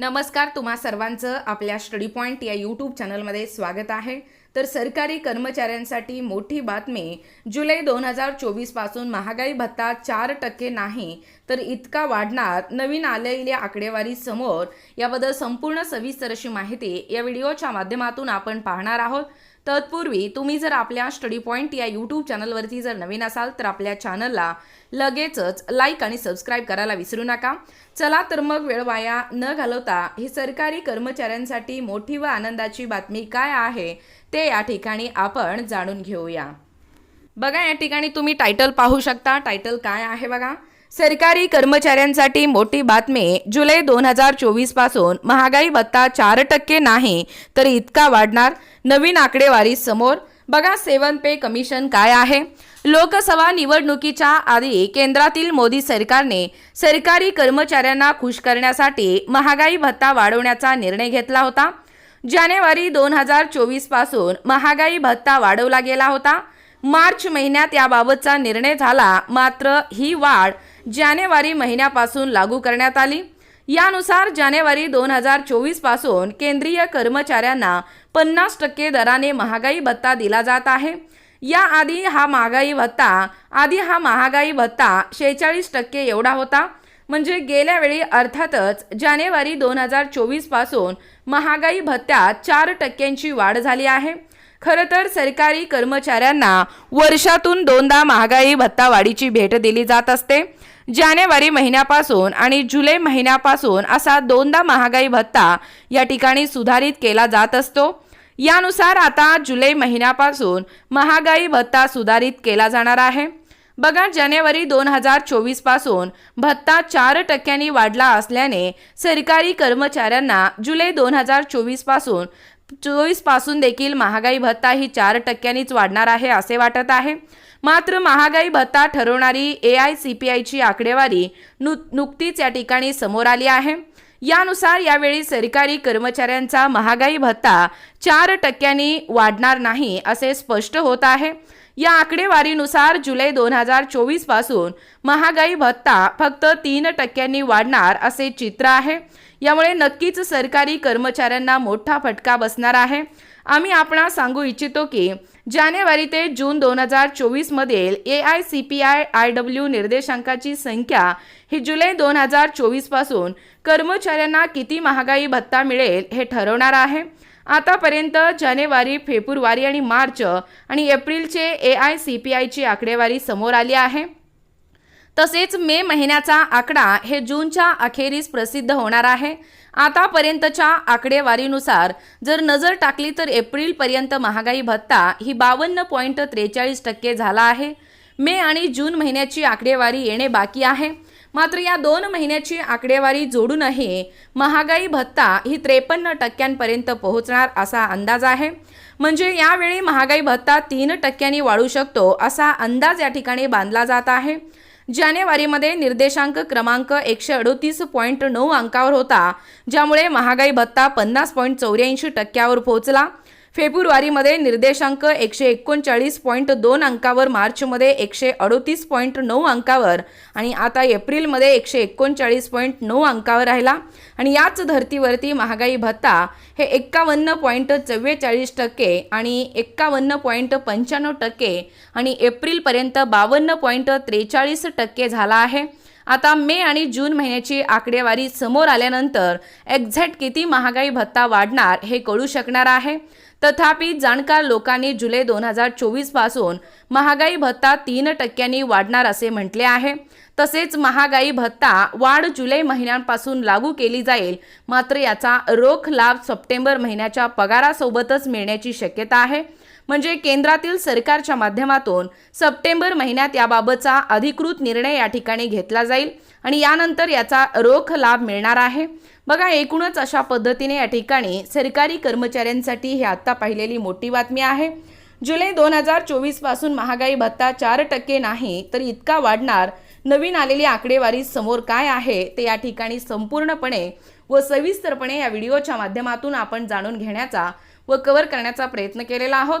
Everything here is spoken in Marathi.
नमस्कार तुम्हा सर्वांचं आपल्या स्टडी पॉईंट या यूट्यूब चॅनलमध्ये स्वागत आहे. तर सरकारी कर्मचाऱ्यांसाठी मोठी बातमी जुलै दोन हजार चोवीसपासून महागाई भत्ता चार टक्के नाही तर इतका वाढणार नवीन आलेल्या आकडेवारी समोर. याबद्दल संपूर्ण सविस्तर अशी माहिती या व्हिडिओच्या माध्यमातून आपण पाहणार आहोत. तत्पूर्वी तुम्ही जर आपल्या स्टडी पॉईंट या यूट्यूब चॅनलवरती जर नवीन असाल तर आपल्या चॅनलला लगेचच लाईक आणि सबस्क्राईब करायला विसरू नका. चला तर मग वेळ वाया न घालवता ही सरकारी कर्मचाऱ्यांसाठी मोठी व आनंदाची बातमी काय आहे ते या ठिकाणी आपण जाणून घेऊया. बघा या ठिकाणी तुम्ही टायटल पाहू शकता. टायटल काय आहे बघा? सरकारी कर्मचाऱ्यांसाठी मोठी बातमी. जुलै दोन हजार चोवीसपासून महागाई भत्ता चार टक्के नाही तर इतका वाढणार. नवीन आकडेवारी समोर. बघा सेवन पे कमिशन काय आहे? लोकसभा निवडणुकीच्या आधी केंद्रातील मोदी सरकारने सरकारी कर्मचाऱ्यांना खुश करण्यासाठी महागाई भत्ता वाढवण्याचा निर्णय घेतला होता. जानेवारी दोन हजार चोवीसपासून महागाई भत्ता वाढवला गेला होता. मार्च महिन्यात याबाबतचा निर्णय झाला मात्र ही वाढ जानेवारी महिन्यापासून लागू करण्यात आली. यानुसार जानेवारी दोन हजार चोवीसपासून केंद्रीय कर्मचाऱ्यांना पन्नास टक्के दराने महागाई भत्ता दिला जात आहे. याआधी हा महागाई भत्ता आधी हा महागाई भत्ता शेहेचाळीस टक्के एवढा होता. म्हणजे गेल्या वेळी अर्थातच जानेवारी दोन हजार चोवीसपासून महागाई भत्त्यात चार टक्क्यांची वाढ झाली आहे. खरं तर सरकारी कर्मचाऱ्यांना वर्षातून दोनदा महागाई भत्ता वाढीची भेट दिली जात असते. जानेवारी महिन्यापासून आणि जुलै महिन्यापासून असा दोनदा महागाई भत्ता या ठिकाणी सुधारित केला जात असतो. यानुसार आता जुलै महिन्यापासून महागाई भत्ता सुधारित केला जाणार आहे. बघा जानेवारी दोन हजार चोवीसपासून भत्ता चार टक्क्यांनी वाढला असल्याने सरकारी कर्मचाऱ्यांना जुलै दोन हजार चोवीसपासून चोवीसपासून देखील महागाई भत्ता ही चार टक्क्यांनीच वाढणार आहे असे वाटत आहे. मात्र महागाई भत्ता ठरवणारी ए आय सी पी आयची आकडेवारी नु नुकतीच या ठिकाणी समोर आली आहे. यानुसार यावेळी सरकारी कर्मचाऱ्यांचा महागाई भत्ता चार टक्क्यांनी वाढणार नाही असे स्पष्ट होत आहे. या आकडेवारीनुसार जुलै दोन हजार चोवीसपासून महागाई भत्ता फक्त तीन टक्क्यांनी वाढणार असे चित्र आहे. यामुळे नक्कीच सरकारी कर्मचाऱ्यांना मोठा फटका बसणार आहे. आम्ही आपणास सांगू इच्छितो की जानेवारी ते जून दोन हजार चोवीसमधील A I C P I I W निर्देशांकाची संख्या ही जुलै दोन हजार चोवीसपासून कर्मचाऱ्यांना किती महागाई भत्ता मिळेल हे ठरवणार आहे. आतापर्यंत जानेवारी फेब्रुवारी आणि मार्च आणि एप्रिलचे ए आय सी पी आयची आकडेवारी समोर आली आहे. तसेच मे महिन्याचा आकडा हे जूनच्या अखेरीस प्रसिद्ध होणार आहे. आतापर्यंतच्या आकडेवारीनुसार जर नजर टाकली तर एप्रिलपर्यंत महागाई भत्ता ही बावन्न पॉईंट त्रेचाळीस टक्के झाला आहे. मे आणि जून महिन्याची आकडेवारी येणे बाकी आहे. मात्र या दोन महिन्याची आकडेवारी जोडूनही महागाई भत्ता ही त्रेपन्न टक्क्यांपर्यंत पोहोचणार असा अंदाज आहे. म्हणजे यावेळी महागाई भत्ता तीन टक्क्यांनी वाढू शकतो असा अंदाज या ठिकाणी बांधला जात आहे. जानेवारीमध्ये निर्देशांक क्रमांक एकशे अडोतीस पॉईंट नऊ अंकावर होता ज्यामुळे महागाई भत्ता पन्नास पॉईंट चौऱ्याऐंशी टक्क्यावर पोहोचला. फेब्रुवारीमध्ये निर्देशांक एकशे एकोणचाळीस पॉईंट दोन अंकावर मार्चमध्ये एकशे अडोतीस पॉईंट नऊ अंकावर आणि आता एप्रिलमध्ये एकशे एकोणचाळीस पॉईंट नऊ अंकावर राहिला. आणि याच धर्तीवरती महागाई भत्ता हे एक्कावन्न पॉईंट चव्वेचाळीस टक्के आणि एक्कावन्न पॉईंट पंच्याण्णव टक्के आणि एप्रिलपर्यंत बावन्न पॉईंट त्रेचाळीस टक्के झाला आहे. आता मे आणि जून महिन्याची आकडेवारी समोर आल्यानंतर एक्झॅक्ट किती महागाई भत्ता वाढणार हे कळू शकणार आहे. तथापि जाणकार लोकांनी जुलै दोन हजार चोवीसपासून महागाई भत्ता तीन टक्क्यांनी वाढणार असे म्हटले आहे. तसेच महागाई भत्ता वाढ जुलै महिन्यांपासून लागू केली जाईल. मात्र याचा रोख लाभ सप्टेंबर महिन्याच्या पगारासोबतच मिळण्याची शक्यता आहे. म्हणजे केंद्रातील सरकारच्या माध्यमातून सप्टेंबर महिन्यात याबाबतचा अधिकृत निर्णय या ठिकाणी घेतला जाईल आणि यानंतर याचा रोख लाभ मिळणार आहे. बघा एकूणच अशा पद्धतीने या ठिकाणी सरकारी कर्मचाऱ्यांसाठी ही आत्ता पाहिलेली मोठी बातमी आहे. जुलै दोन हजार चोवीसपासून महागाई भत्ता चार टक्के नाही तर इतका वाढणार. नवीन आलेली आकडेवारी समोर काय आहे ते या ठिकाणी संपूर्णपणे व सविस्तरपणे या व्हिडिओच्या माध्यमातून आपण जाणून घेण्याचा व कव्हर करण्याचा प्रयत्न केलेला आहोत.